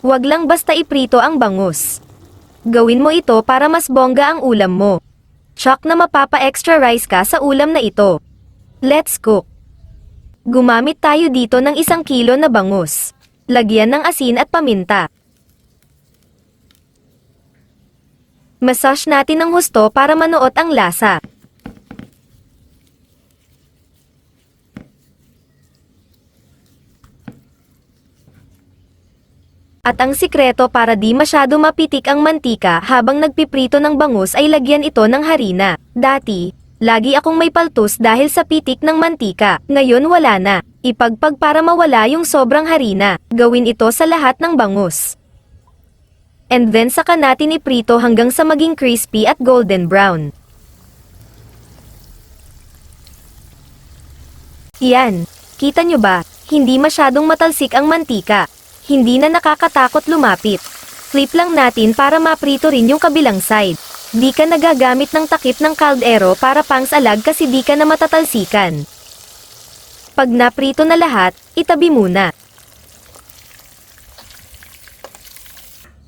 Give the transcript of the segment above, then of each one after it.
Huwag lang basta iprito ang bangus. Gawin mo ito para mas bongga ang ulam mo. Chok na mapapa-extra rice ka sa ulam na ito. Let's cook. Gumamit tayo dito ng isang kilo na bangus. Lagyan ng asin at paminta. Massage natin ng husto para manuot ang lasa. At ang sikreto para di masyado mapitik ang mantika habang nagpiprito ng bangus ay lagyan ito ng harina. Dati, lagi akong may paltos dahil sa pitik ng mantika. Ngayon wala na. Ipagpag para mawala yung sobrang harina. Gawin ito sa lahat ng bangus. And then saka natin iprito hanggang sa maging crispy at golden brown. Yan. Kita nyo ba? Hindi masyadong matalsik ang mantika. Hindi na nakakatakot lumapit. Flip lang natin para maprito rin yung kabilang side. Di ka nagagamit ng takip ng kaldero para pangsalag kasi di ka na matatalsikan. Pag naprito na lahat, itabi muna.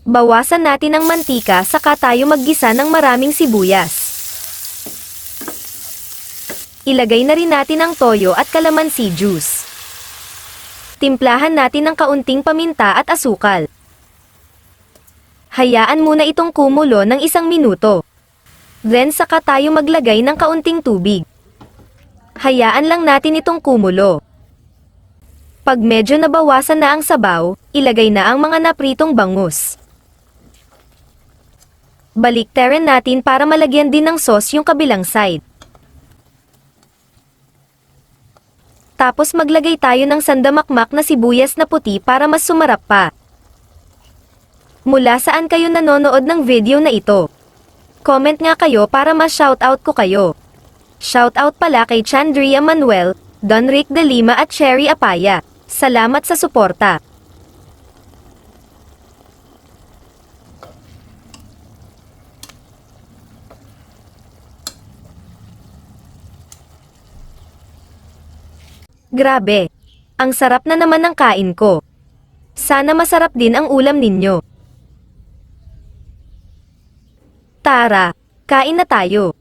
Bawasan natin ang mantika saka tayo maggisa ng maraming sibuyas. Ilagay na rin natin ang toyo at kalamansi juice. Timplahan natin ng kaunting paminta at asukal. Hayaan muna itong kumulo ng isang minuto. Then saka tayo maglagay ng kaunting tubig. Hayaan lang natin itong kumulo. Pag medyo nabawasan na ang sabaw, ilagay na ang mga napritong bangus. Baliktaran natin para malagyan din ng sauce yung kabilang side. Tapos maglagay tayo ng sandamakmak na sibuyas na puti para mas sumarap pa. Mula saan kayo nanonood ng video na ito? Comment nga kayo para mas shoutout ko kayo. Shoutout pala kay Chandria Manuel, Donrick De Lima at Cherry Apaya. Salamat sa suporta. Grabe. Ang sarap na naman ng kain ko. Sana masarap din ang ulam ninyo. Tara, kain na tayo.